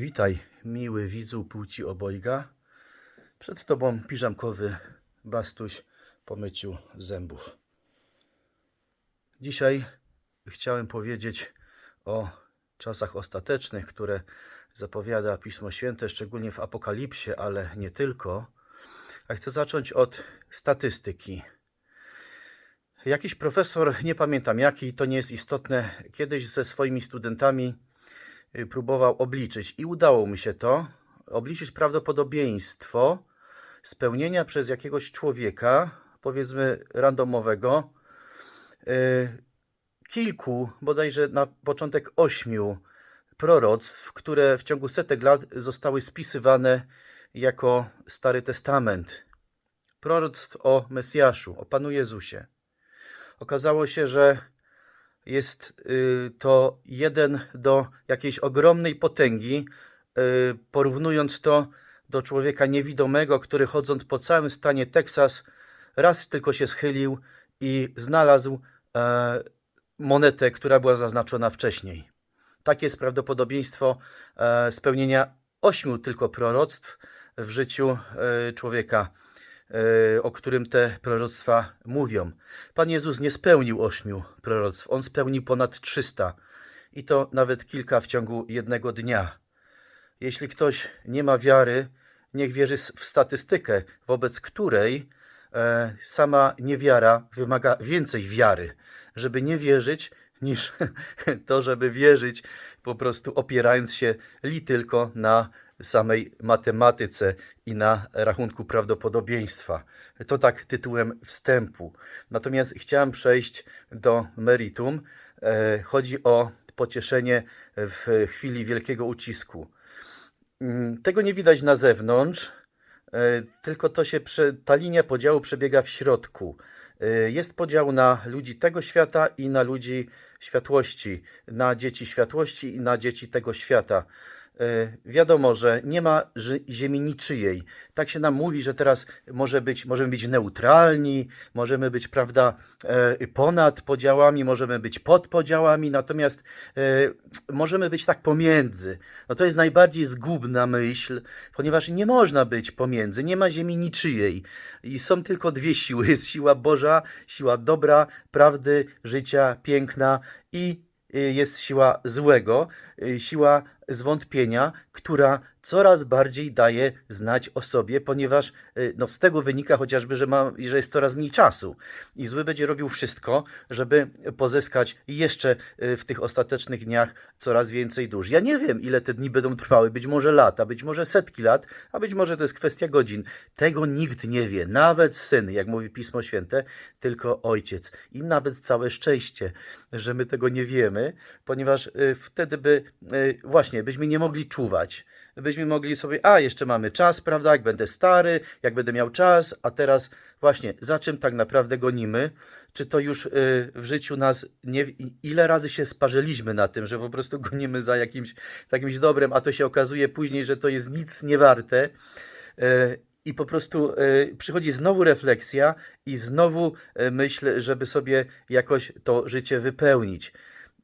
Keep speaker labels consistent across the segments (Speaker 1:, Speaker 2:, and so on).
Speaker 1: Witaj, miły widzu płci obojga. Przed tobą piżamkowy bastuś po myciu zębów. Dzisiaj chciałem powiedzieć o czasach ostatecznych, które zapowiada Pismo Święte, szczególnie w Apokalipsie, ale nie tylko. A chcę zacząć od statystyki. Jakiś profesor, nie pamiętam jaki, to nie jest istotne, kiedyś ze swoimi studentami próbował obliczyć i udało mi się to, obliczyć prawdopodobieństwo spełnienia przez jakiegoś człowieka, powiedzmy randomowego, y, kilku, bodajże na początek ośmiu proroctw, które w ciągu setek lat zostały spisywane jako Stary Testament. Proroctw o Mesjaszu, o Panu Jezusie. Okazało się, że jest y, to jeden do jakiejś ogromnej potęgi, y, porównując to do człowieka niewidomego, który chodząc po całym stanie Teksas, raz tylko się schylił i znalazł e, monetę, która była zaznaczona wcześniej. Takie jest prawdopodobieństwo e, spełnienia ośmiu tylko proroctw w życiu e, człowieka, o którym te proroctwa mówią. Pan Jezus nie spełnił ośmiu proroctw, on spełnił ponad 300 i to nawet kilka w ciągu jednego dnia. Jeśli ktoś nie ma wiary, niech wierzy w statystykę, wobec której e, sama niewiara wymaga więcej wiary, żeby nie wierzyć, niż to, żeby wierzyć, po prostu opierając się li tylko na samej matematyce i na rachunku prawdopodobieństwa. To tak tytułem wstępu. Natomiast chciałem przejść do meritum. E, Chodzi o pocieszenie w chwili wielkiego ucisku. Mm, Tego nie widać na zewnątrz, e, tylko to się ta linia podziału przebiega w środku. E, Jest podział na ludzi tego świata i na ludzi światłości, na dzieci światłości i na dzieci tego świata. E, Wiadomo, że nie ma ziemi niczyjej. Tak się nam mówi, że teraz może być, możemy być neutralni, możemy być, prawda, e, ponad podziałami, możemy być pod podziałami, natomiast e, możemy być tak pomiędzy. No to jest najbardziej zgubna myśl, ponieważ nie można być pomiędzy, nie ma ziemi niczyjej. I są tylko dwie siły: jest siła Boża, siła dobra, prawdy, życia, piękna i jest siła złego, siła zwątpienia, która coraz bardziej daje znać o sobie, ponieważ y, no, z tego wynika chociażby, że, ma, że jest coraz mniej czasu. I zły będzie robił wszystko, żeby pozyskać jeszcze y, w tych ostatecznych dniach coraz więcej dusz. Ja nie wiem, ile te dni będą trwały, być może lata, być może setki lat, a być może to jest kwestia godzin. Tego nikt nie wie, nawet syn, jak mówi Pismo Święte, tylko ojciec. I nawet całe szczęście, że my tego nie wiemy, ponieważ y, wtedy by y, właśnie byśmy nie mogli czuwać. Byśmy mogli sobie, a jeszcze mamy czas, prawda? Jak będę stary, jak będę miał czas, a teraz właśnie za czym tak naprawdę gonimy? Czy to już y, w życiu nas nie, ile razy się sparzyliśmy na tym, że po prostu gonimy za jakimś, jakimś dobrem, a to się okazuje później, że to jest nic nie warte. Y, I po prostu y, przychodzi znowu refleksja i znowu y, myśl, żeby sobie jakoś to życie wypełnić.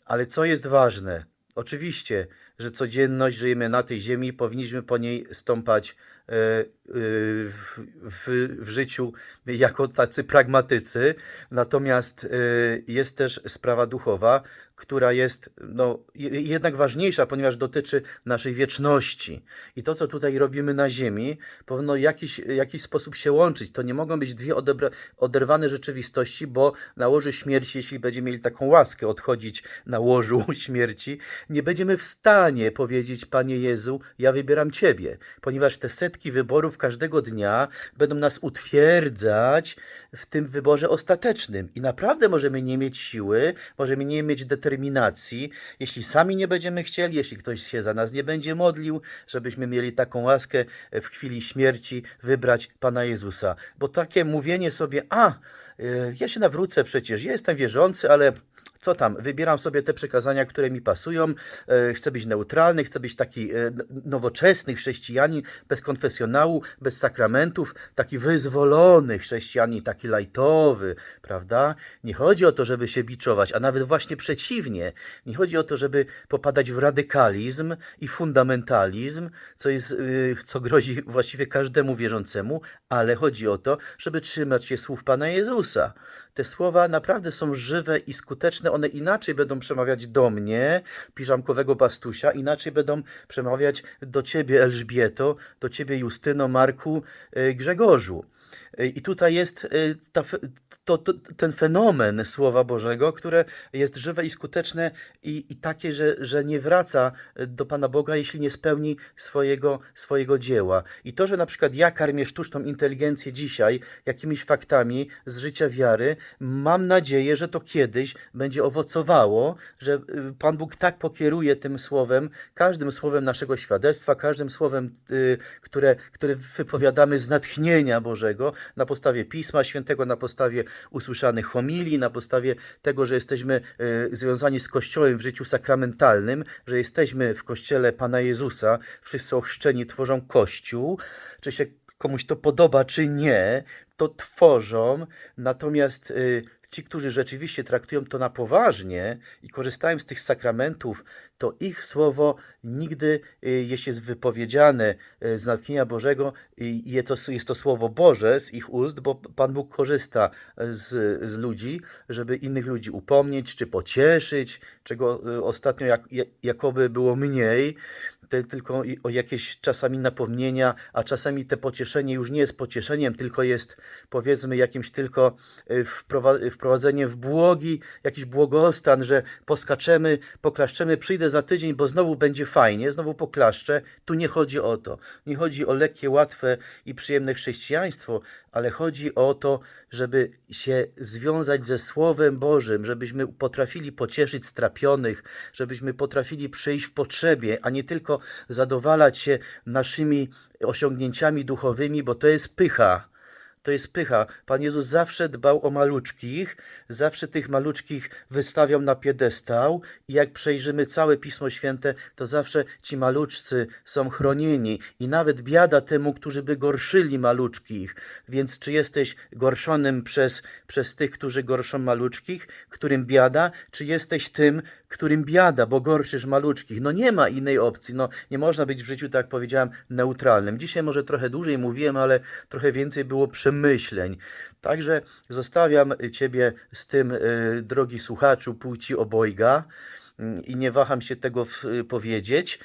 Speaker 1: Ale co jest ważne? Oczywiście, że codzienność żyjemy na tej ziemi, powinniśmy po niej stąpać e, e, w, w, w życiu jako tacy pragmatycy. Natomiast e, jest też sprawa duchowa, która jest no, je- jednak ważniejsza, ponieważ dotyczy naszej wieczności. I to, co tutaj robimy na ziemi, powinno w jakiś, jakiś sposób się łączyć. To nie mogą być dwie oderwane rzeczywistości, bo na łożu śmierci, jeśli będziemy mieli taką łaskę odchodzić na łożu śmierci, nie będziemy w stanie powiedzieć, Panie Jezu, ja wybieram Ciebie, ponieważ te setki wyborów każdego dnia będą nas utwierdzać w tym wyborze ostatecznym. I naprawdę możemy nie mieć siły, możemy nie mieć determinacji, jeśli sami nie będziemy chcieli, jeśli ktoś się za nas nie będzie modlił, żebyśmy mieli taką łaskę w chwili śmierci wybrać Pana Jezusa. Bo takie mówienie sobie, a, y, ja się nawrócę przecież, ja jestem wierzący, ale co tam, wybieram sobie te przekazania, które mi pasują, e, chcę być neutralny, chcę być taki e, nowoczesny chrześcijanin, bez konfesjonału, bez sakramentów, taki wyzwolony chrześcijanin, taki lajtowy, prawda? Nie chodzi o to, żeby się biczować, a nawet właśnie przeciwnie. Nie chodzi o to, żeby popadać w radykalizm i fundamentalizm, co, jest, y, co grozi właściwie każdemu wierzącemu, ale chodzi o to, żeby trzymać się słów Pana Jezusa. Te słowa naprawdę są żywe i skuteczne. One inaczej będą przemawiać do mnie, piżamkowego pastusia, inaczej będą przemawiać do ciebie, Elżbieto, do ciebie, Justyno, Marku, y, Grzegorzu. Y, I tutaj jest y, ta, to, to, ten fenomen Słowa Bożego, które jest żywe i skuteczne i, i takie, że, że nie wraca y, do Pana Boga, jeśli nie spełni swojego, swojego dzieła. I to, że na przykład ja karmię sztuczną inteligencję dzisiaj jakimiś faktami z życia wiary, mam nadzieję, że to kiedyś będzie owocowało, że Pan Bóg tak pokieruje tym słowem, każdym słowem naszego świadectwa, każdym słowem, które, które wypowiadamy z natchnienia Bożego, na podstawie Pisma Świętego, na podstawie usłyszanych homilii, na podstawie tego, że jesteśmy y, związani z Kościołem w życiu sakramentalnym, że jesteśmy w Kościele Pana Jezusa, wszyscy ochrzczeni tworzą Kościół, czy się komuś to podoba, czy nie, to tworzą, natomiast y, ci, którzy rzeczywiście traktują to na poważnie i korzystają z tych sakramentów, to ich słowo nigdy, y, jeśli jest wypowiedziane y, z natchnienia Bożego, jest to, jest to słowo Boże z ich ust, bo Pan Bóg korzysta z, z ludzi, żeby innych ludzi upomnieć czy pocieszyć, czego y, ostatnio jak- jakoby było mniej, te, tylko o jakieś czasami napomnienia, a czasami te pocieszenie już nie jest pocieszeniem, tylko jest powiedzmy jakimś tylko y, wprowa- wprowadzeniem w błogi, jakiś błogostan, że poskaczemy, poklaszczemy, przyjdę za tydzień, bo znowu będzie fajnie, znowu poklaszczę. Tu nie chodzi o to. Nie chodzi o lekkie, łatwe i przyjemne chrześcijaństwo, ale chodzi o to, żeby się związać ze Słowem Bożym, żebyśmy potrafili pocieszyć strapionych, żebyśmy potrafili przyjść w potrzebie, a nie tylko zadowalać się naszymi osiągnięciami duchowymi, bo to jest pycha. To jest pycha. Pan Jezus zawsze dbał o maluczkich, zawsze tych maluczkich wystawiał na piedestał i jak przejrzymy całe Pismo Święte, to zawsze ci maluczcy są chronieni i nawet biada temu, którzy by gorszyli maluczkich. Więc czy jesteś gorszonym przez, przez tych, którzy gorszą maluczkich, którym biada, czy jesteś tym, którym biada, bo gorszysz maluczkich? No nie ma innej opcji. No nie można być w życiu, tak jak powiedziałem, neutralnym. Dzisiaj może trochę dłużej mówiłem, ale trochę więcej było przemyśleń. Także zostawiam Ciebie z tym, y, drogi słuchaczu, płci obojga mm, i nie waham się tego y, powiedzieć,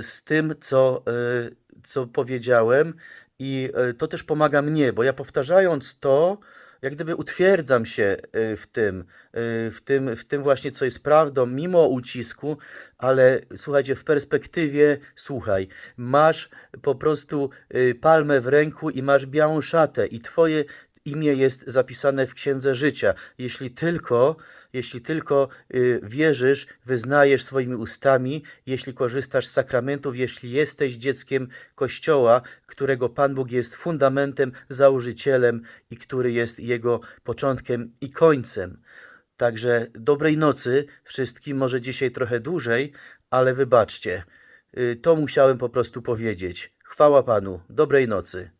Speaker 1: z tym, co, y, co powiedziałem i to też pomaga mnie, bo ja powtarzając to, jak gdyby utwierdzam się y, w tym, y, w tym, w tym właśnie, co jest prawdą, mimo ucisku, ale słuchajcie, w perspektywie, słuchaj, masz po prostu y, palmę w ręku i masz białą szatę i twoje imię jest zapisane w Księdze Życia. Jeśli tylko, jeśli tylko y, wierzysz, wyznajesz swoimi ustami, jeśli korzystasz z sakramentów, jeśli jesteś dzieckiem Kościoła, którego Pan Bóg jest fundamentem, założycielem i który jest jego początkiem i końcem. Także dobrej nocy wszystkim, może dzisiaj trochę dłużej, ale wybaczcie. Y, To musiałem po prostu powiedzieć. Chwała Panu, dobrej nocy.